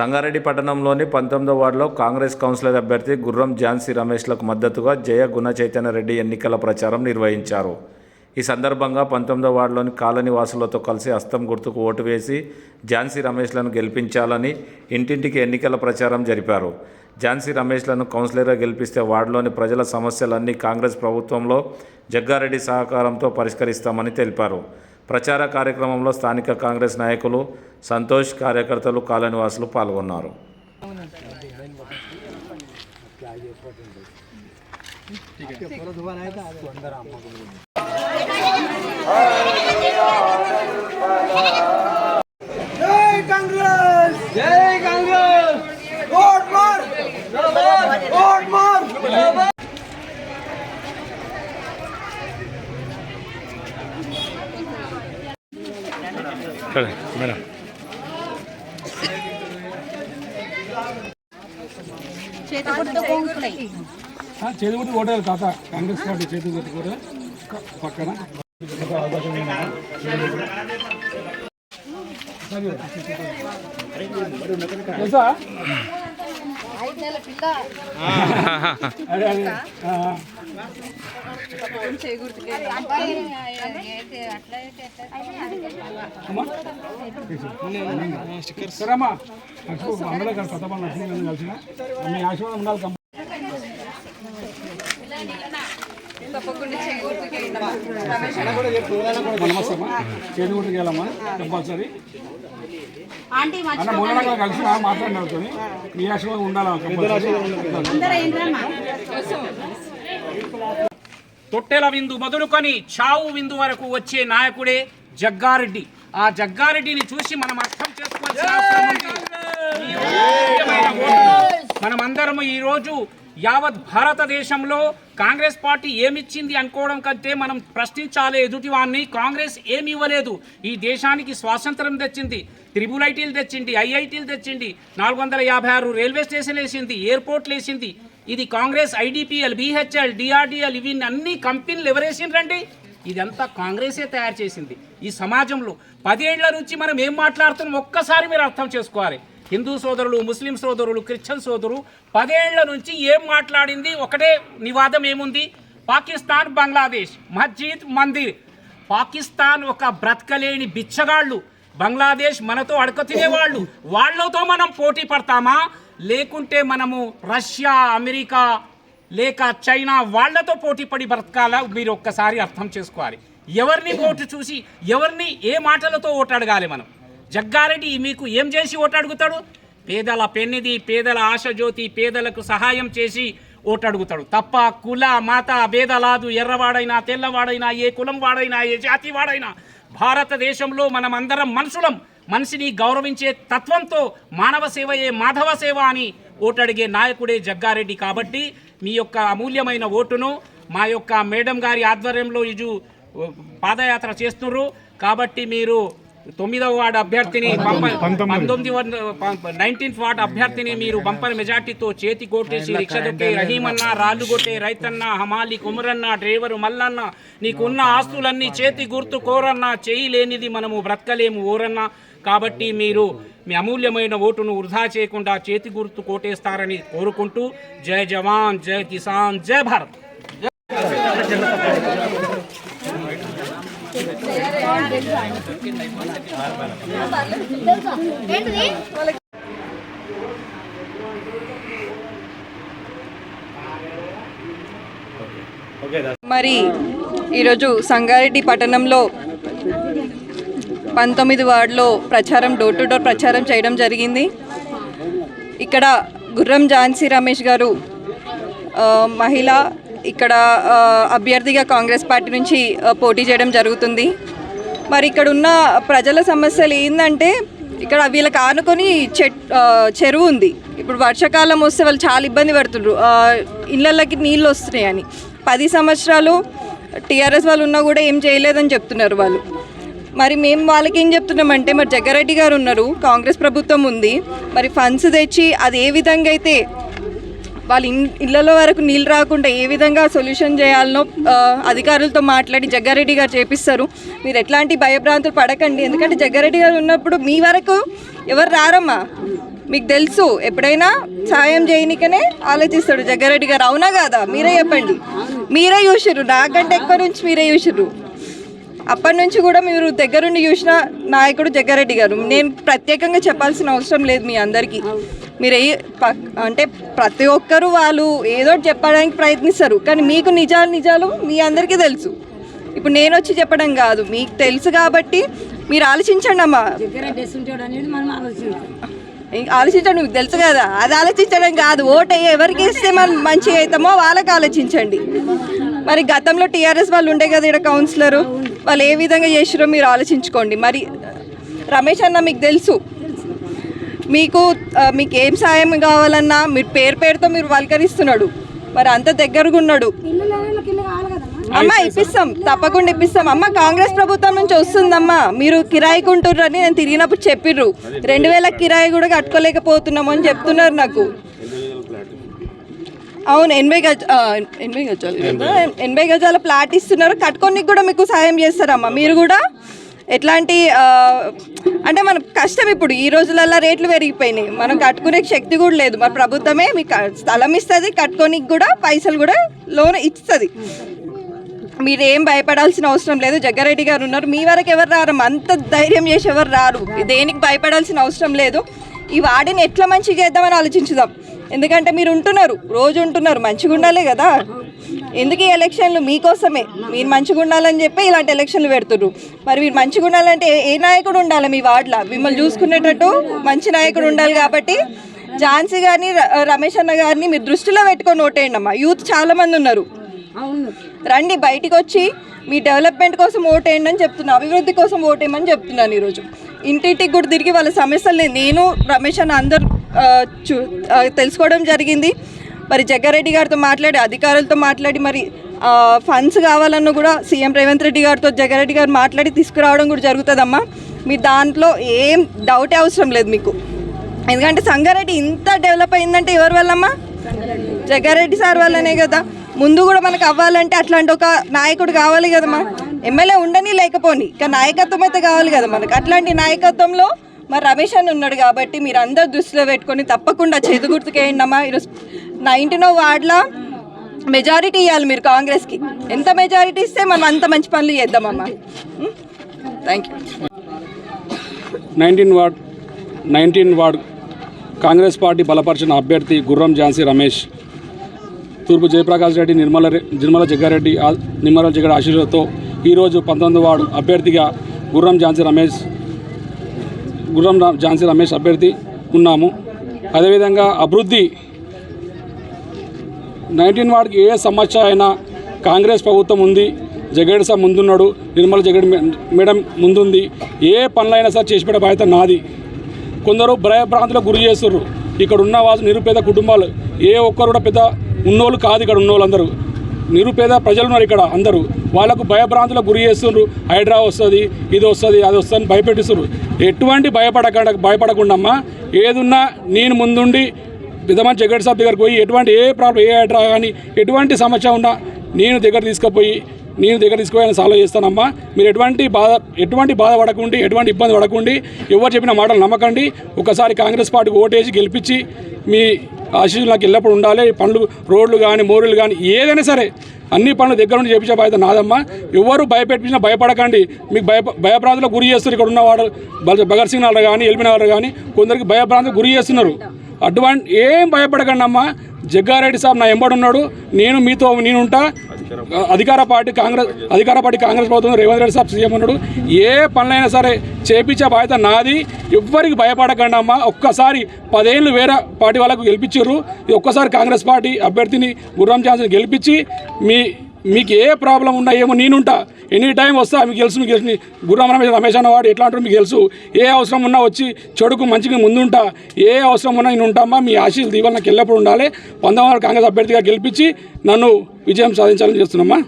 సంగారెడ్డి పట్టణంలోని పంతొమ్మిదో వార్డులో కాంగ్రెస్ కౌన్సిలర్ అభ్యర్థి గుర్రం ఝాన్సీ రమేష్లకు మద్దతుగా జయ గుణ చైతన్య రెడ్డి ఎన్నికల ప్రచారం నిర్వహించారు. ఈ సందర్భంగా పంతొమ్మిదో వార్డులోని కాలనీ వాసులతో కలిసి హస్తం గుర్తుకు ఓటు వేసి ఝాన్సీ రమేష్లను గెలిపించాలని ఇంటింటికి ఎన్నికల ప్రచారం జరిపారు. ఝాన్సీ రమేష్లను కౌన్సిలర్గా గెలిపిస్తే వార్డులోని ప్రజల సమస్యలన్నీ కాంగ్రెస్ ప్రభుత్వంలో జగ్గారెడ్డి సహకారంతో పరిష్కరిస్తామని తెలిపారు. ప్రచార కార్యక్రమంలో స్థానిక కాంగ్రెస్ నాయకులు సంతోష్ కార్యకర్తలు కాలనివాసులు పాల్గొన్నారు. జై కాంగ్రెస్ జై కాంగ్రెస్ ఓట్ మార్ ఓట్ మార్ మేడం. చేతిగుట్టి ఓటారు తాత. కాంగ్రెస్ పార్టీ చేతిగుట్టి కూడా క- పక్కన. తెలుసా అదే ఆ, అమ్మా అందరూ కలిసి కొత్త పనులు కలిసిన. మీ ఆశీర్వాదం ఉండాలి కంపల్సరీ. మనమస్తమ్మా చేతి గుర్తుకు వెళ్ళమ్మా కంపల్సరీ అన్న కలిసి మాట్లాడిన మీ ఉండాలి కంపల్సరీ తొట్టెల విందు మొదలుకొని చావు విందు వరకు వచ్చే నాయకుడే జగ్గారెడ్డి ఆ జగ్గారెడ్డిని చూసి మనం అర్థం చేసుకోవాల్సిన అవసరం ఉంది. మనమందరము ఈ రోజు యావత్ భారతదేశంలో కాంగ్రెస్ పార్టీ ఏమిచ్చింది అనుకోవడం కంటే మనం ప్రశ్నించాలి ఎదుటివాన్ని కాంగ్రెస్ ఏమి ఇవ్వలేదు. ఈ దేశానికి స్వాతంత్రం తెచ్చింది. త్రిబుల్ ఐటీలు తెచ్చింది ఐఐటీలు తెచ్చింది నాలుగు వందల యాభై ఆరు రైల్వే స్టేషన్లు వేసింది ఎయిర్పోర్ట్లు వేసింది. ఇది కాంగ్రెస్ ఐడిపిఎల్ బిహెచ్ఎల్ డిఆర్డిఎల్ ఇవి అన్ని కంపెనీలు ఎవరేసిండ్రండి ఇదంతా కాంగ్రెసే తయారు చేసింది. ఈ సమాజంలో పదేళ్ళ నుంచి మనం ఏం మాట్లాడుతున్నాం? ఒక్కసారి మీరు అర్థం చేసుకోవాలి. హిందూ సోదరులు ముస్లిం సోదరులు క్రిస్టియన్ సోదరులు పదేళ్ళ నుంచి ఏం మాట్లాడింది? ఒకటే నివాదం ఏముంది? పాకిస్తాన్ బంగ్లాదేశ్ మస్జిద్ మందిర్. పాకిస్తాన్ ఒక బ్రతకలేని బిచ్చగాళ్ళు. బంగ్లాదేశ్ మనతో అడక తినేవాళ్ళు. వాళ్ళతో మనం పోటీ పడతామా? లేకుంటే మనము రష్యా అమెరికా లేక చైనా వాళ్ళతో పోటీ పడి బ్రతకాలా? మీరు ఒక్కసారి అర్థం చేసుకోవాలి. ఎవరిని ఓటు చూసి ఎవరిని ఏ మాటలతో ఓటు అడగాలి మనం? జగ్గారెడ్డి మీకు ఏం చేసి ఓటు అడుగుతాడు? పేదల పెన్నిది పేదల ఆశజ్యోతి పేదలకు సహాయం చేసి ఓటు అడుగుతాడు. తప్ప కుల మత భేదలాదు ఎర్రవాడైనా తెల్లవాడైనా ఏ కులం వాడైనా ఏ జాతి వాడైనా భారతదేశంలో మనం అందరం మనుషులం. మనిషిని గౌరవించే తత్వంతో మానవ సేవయే మాధవ సేవ అని ఓటడిగే నాయకుడే జగ్గారెడ్డి కాబట్టి మీ యొక్క అమూల్యమైన ఓటును మా యొక్క మేడం గారి ఆధ్వర్యంలో ఇజు పాదయాత్ర చేస్తున్నారు కాబట్టి మీరు తొమ్మిదవ వార్డు అభ్యర్థిని పంతొమ్మిది. నైన్టీన్త్ వార్డు అభ్యర్థిని మీరు బంపర్ మెజార్టీతో చేతి కొట్టేసి రిక్ష దొక్కే రహీమన్న రాళ్ళు కొట్టే రైతన్న హమాలి కుమరన్న డ్రైవరు మల్లన్న నీకున్న ఆస్తులన్నీ చేతి గుర్తు కోరన్న చేయి లేనిది మనము బ్రతకలేము ఓరన్న. కాబట్టి మీరు మీ అమూల్యమైన ఓటును వృధా చేయకుండా చేతి గుర్తు కోటేస్తారని కోరుకుంటూ జై జవాన్ జై కిసాన్ జై భారత్. మరి ఈరోజు సంగారెడ్డి పట్టణంలో పంతొమ్మిది వార్డులో ప్రచారం డోర్ టు డోర్ ప్రచారం చేయడం జరిగింది. ఇక్కడ గుర్రం ఝాన్సీ రమేష్ గారు మహిళా మహిళ ఇక్కడ అభ్యర్థిగా కాంగ్రెస్ పార్టీ నుంచి పోటీ చేయడం జరుగుతుంది. మరి ఇక్కడ ఉన్న ప్రజల సమస్యలు ఏంటంటే ఇక్కడ వీళ్ళకి ఆనుకొని చెట్ చెరువు ఉంది. ఇప్పుడు వర్షాకాలం వస్తే వాళ్ళు చాలా ఇబ్బంది పడుతుండ్రు. ఇళ్ళకి నీళ్ళు వస్తున్నాయని. పది సంవత్సరాలు టీఆర్ఎస్ వాళ్ళు ఉన్నా కూడా ఏం చేయలేదని చెప్తున్నారు వాళ్ళు. మరి మేము వాళ్ళకి ఏం చెప్తున్నామంటే మరి జగ్గారెడ్డి గారు ఉన్నారు కాంగ్రెస్ ప్రభుత్వం ఉంది. మరి ఫండ్స్ తెచ్చి అది ఏ విధంగా అయితే వాళ్ళ ఇళ్ళలో వరకు నీళ్ళు రాకుండా ఏ విధంగా సొల్యూషన్ చేయాలనో అధికారులతో మాట్లాడి జగ్గారెడ్డి గారు చేపిస్తారు. మీరు ఎట్లాంటి భయభ్రాంతులు పడకండి. ఎందుకంటే జగ్గారెడ్డి గారు ఉన్నప్పుడు మీ వరకు ఎవరు రారమ్మా? మీకు తెలుసు ఎప్పుడైనా సాయం చేయనికనే ఆలోచిస్తాడు జగ్గారెడ్డి గారు. అవునా కాదా? మీరే చెప్పండి. మీరే చూసిర్రు. నాకంటే ఎక్కువ నుంచి మీరే చూసిర్రు. అప్పటి నుంచి కూడా మీరు దగ్గరుండి చూసిన నాయకుడు జగ్గారెడ్డి గారు. నేను ప్రత్యేకంగా చెప్పాల్సిన అవసరం లేదు మీ అందరికీ. మీరు అంటే ప్రతి ఒక్కరూ వాళ్ళు ఏదో చెప్పడానికి ప్రయత్నిస్తారు. కానీ మీకు నిజాలు నిజాలు మీ అందరికీ తెలుసు. ఇప్పుడు నేను వచ్చి చెప్పడం కాదు. మీకు తెలుసు కాబట్టి మీరు ఆలోచించండి అమ్మా. ఆలోచించండి మీకు తెలుసు కదా. అది ఆలోచించడం కాదు. ఓటు అయ్యి ఎవరికి ఇస్తే మనం మంచిగా అవుతామో వాళ్ళకి ఆలోచించండి. మరి గతంలో టీఆర్ఎస్ వాళ్ళు ఉండే కదా ఇక్కడ కౌన్సిలర్. వాళ్ళు ఏ విధంగా చేసిరో మీరు ఆలోచించుకోండి. మరి రమేష్ అన్న మీకు తెలుసు. మీకు మీకు ఏం సాయం కావాలన్నా మీరు పేరు పేరుతో మీరు పలకరిస్తున్నాడు మరి అంత దగ్గరగా ఉన్నాడు. అమ్మ ఇప్పిస్తాం. తప్పకుండా ఇప్పిస్తాం. అమ్మ కాంగ్రెస్ ప్రభుత్వం నుంచి వస్తుందమ్మా. మీరు కిరాయికి అని నేను తిరిగినప్పుడు చెప్పిర్రు. రెండు వేల కిరాయి కూడా కట్టుకోలేకపోతున్నాము అని చెప్తున్నారు నాకు. అవును ఎనభై గజ ఎనభై గజాలు ఎనభై గజాల ప్లాట్ ఇస్తున్నారు. కట్టుకోనికి కూడా మీకు సాయం చేస్తారమ్మా. మీరు కూడా? ఎట్లాంటి అంటే మన కష్టం ఇప్పుడు ఈ రోజులల్లో రేట్లు పెరిగిపోయినాయి. మనం కట్టుకునే శక్తి కూడా లేదు. మన ప్రభుత్వమే మీకు స్థలం ఇస్తుంది కట్టుకోనికి కూడా పైసలు కూడా లోన్ ఇస్తుంది. మీరు ఏం భయపడాల్సిన అవసరం లేదు. జగ్గారెడ్డి గారు ఉన్నారు. మీ వరకు ఎవరు రారు? అంత ధైర్యం చేసి ఎవరు రారు? దేనికి భయపడాల్సిన అవసరం లేదు. ఈ వాడిని ఎట్లా మంచిగా చేద్దామని ఆలోచించుదాం. ఎందుకంటే మీరు ఉంటున్నారు రోజు ఉంటున్నారు మంచిగా ఉండాలి కదా. ఎందుకు ఈ ఎలక్షన్లు మీకోసమే? మీరు మంచిగా ఉండాలని చెప్పి ఇలాంటి ఎలక్షన్లు పెడుతుర్రు. మరి మీరు మంచిగా ఉండాలంటే ఏ- నాయకుడు ఉండాలి మీ వార్డులో? మిమ్మల్ని చూసుకునేటట్టు మంచి నాయకుడు ఉండాలి కాబట్టి ఝాన్సీ గారిని రమేష్ అన్న గారిని మీరు దృష్టిలో పెట్టుకొని ఓటేయండి అమ్మా. యూత్ చాలా మంది ఉన్నారు. రండి బయటికి వచ్చి మీ డెవలప్మెంట్ కోసం ఓటేయండి అని చెప్తున్నా అభివృద్ధి కోసం ఓటేయమని చెప్తున్నాను ఈరోజు. ఇంటింటికి కూడా తిరిగి వాళ్ళ సమస్యలు నేను రమేష్ అని అందరు చూ తెలుసుకోవడం జరిగింది. మరి జగ్గారెడ్డి గారితో మాట్లాడి అధికారులతో మాట్లాడి మరి ఫండ్స్ కావాలన్నా కూడా సీఎం రేవంత్ రెడ్డి గారితో జగ్గారెడ్డి గారు మాట్లాడి తీసుకురావడం కూడా జరుగుతుందమ్మా. మీ దాంట్లో ఏం డౌటే అవసరం లేదు మీకు. ఎందుకంటే సంగారెడ్డి ఇంత డెవలప్ అయిందంటే ఎవరి వల్లమ్మా? జగ్గారెడ్డి సార్ వల్లనే కదా. ముందు కూడా మనకు అవ్వాలంటే అట్లాంటి ఒక నాయకుడు కావాలి కదమ్మా. ఎమ్మెల్యే ఉండని లేకపోని కానీ నాయకత్వం అయితే కావాలి కదా మనకు. అట్లాంటి నాయకత్వంలో మరి రమేష్ అని ఉన్నాడు కాబట్టి మీరు అందరు దృష్టిలో పెట్టుకొని తప్పకుండా చేతి గుర్తుకేయండి అమ్మా. ఈరోజు నైన్టీనో వార్డులో మెజారిటీ ఇవ్వాలి మీరు కాంగ్రెస్కి. ఎంత మెజారిటీ ఇస్తే మనం అంత మంచి పనులు చేద్దామమ్మా thank you nineteen ward nineteen ward Congress party బలపరిచిన అభ్యర్థి గుర్రం ఝాన్సీ రమేష్. తూర్పు జయప్రకాష్ రెడ్డి నిర్మల నిర్మల జగ్గారెడ్డి నిర్మల జగ్గారెడ్డి ఆశీర్వాదంతో ఈరోజు పంతొమ్మిది వార్డు అభ్యర్థిగా గుర్రం ఝాన్సీ రమేష్ గుర్రం ఝాన్సీ రమేష్ అభ్యర్థి ఉన్నాము. అదేవిధంగా అభివృద్ధి నైన్టీన్ వార్డుకి ఏ సమస్య అయినా కాంగ్రెస్ ప్రభుత్వం ఉంది. జగడ్ సార్ ముందున్నాడు నిర్మల జగడ్ మేడం ముందుంది. ఏ పనులైనా సరే చేసి పెట్టే బాధ్యత నాది. కొందరు భయభ్రాంతులకు గురి చేస్తున్నారు ఇక్కడ ఉన్న వాళ్ళు నిరుపేద కుటుంబాలు. ఏ ఒక్కరు కూడా పెద్ద ఉన్నోళ్ళు కాదు ఇక్కడ ఉన్నోళ్ళందరూ. నిరుపేద ప్రజలు ఉన్నారు ఇక్కడ అందరూ. వాళ్ళకు భయభ్రాంతులకు గురి చేస్తున్నారు హైడ్రా వస్తుంది ఇది వస్తుంది అది వస్తుంది అని భయపెట్టిస్తున్నారు ఎటువంటి భయపడకుండా భయపడకుండా అమ్మా ఏదున్నా నేను ముందుండి విధమైన జగడ్ సాబ్ దగ్గరికి పోయి ఎటువంటి ఏ ప్రాబ్లం ఏ హైడ్రా కానీ ఎటువంటి సమస్య ఉన్నా నేను దగ్గర తీసుకుపోయి నేను దగ్గర తీసుకుపోయి సాల్వ్ చేస్తానమ్మా. మీరు ఎటువంటి బాధ ఎటువంటి బాధ పడకండి ఎటువంటి ఇబ్బంది పడకండి ఎవరు చెప్పిన మాటలు నమ్మకండి. ఒకసారి కాంగ్రెస్ పార్టీకి ఓటేసి గెలిపించి మీ ఆశీస్సులు నాకు ఎల్లప్పుడు ఉండాలి. పనులు రోడ్లు కానీ మోరులు కానీ ఏదైనా సరే అన్ని పనులు దగ్గర నుండి చేపించే బాధ్యత నాదమ్మా. ఎవరు భయపెట్టించినా భయపడకండి. మీకు భయ భయభ్రాంతులకు గురి చేస్తారు ఇక్కడ ఉన్నవాడు భగత్ సింగ్ నగర్ కానీ ఎల్బీ నగర్ కానీ కొందరికి భయభ్రాంతులకు గురి చేస్తున్నారు. అటువంటి ఏం భయపడకండి అమ్మా జగ్గారెడ్డి సాబ్ నా ఎంబడున్నాడు. నేను మీతో నేను ఉంటా. అధికార పార్టీ కాంగ్రెస్ అధికార పార్టీ కాంగ్రెస్ ప్రభుత్వం రేవంత్ రెడ్డి సార్ సీఎం ఉన్నాడు. ఏ పనులైనా సరే చేపించే బాధ్యత నాది. ఎవ్వరికి భయపడకండి అమ్మ. ఒక్కసారి పదేళ్ళు వేరే పార్టీ వాళ్ళకు గెలిపించారు. ఈ ఒక్కసారి కాంగ్రెస్ పార్టీ అభ్యర్థిని గుర్రం ఛాన్స్ని గెలిపించి మీ మీకు ఏ ప్రాబ్లం ఉన్నా ఏమో నేనుంటా. ఎనీ టైం వస్తా మీకు తెలుసు మీకు తెలుసు గుర్రం రమేష్ రమేష్ అన్నవాడు ఎట్లా అంటారు మీకు తెలుసు. ఏ అవసరం ఉన్నా వచ్చి చెడుకు మంచిగా ముందుంటా. ఏ అవసరం ఉన్నా నేను ఉంటామా మీ ఆశీలు దీవెన నాకు ఎల్లప్పుడు ఉండాలి. పంతొమ్మిది కాంగ్రెస్ అభ్యర్థిగా గెలిపించి నన్ను విజయం సాధించాలని చేస్తున్నామ్మా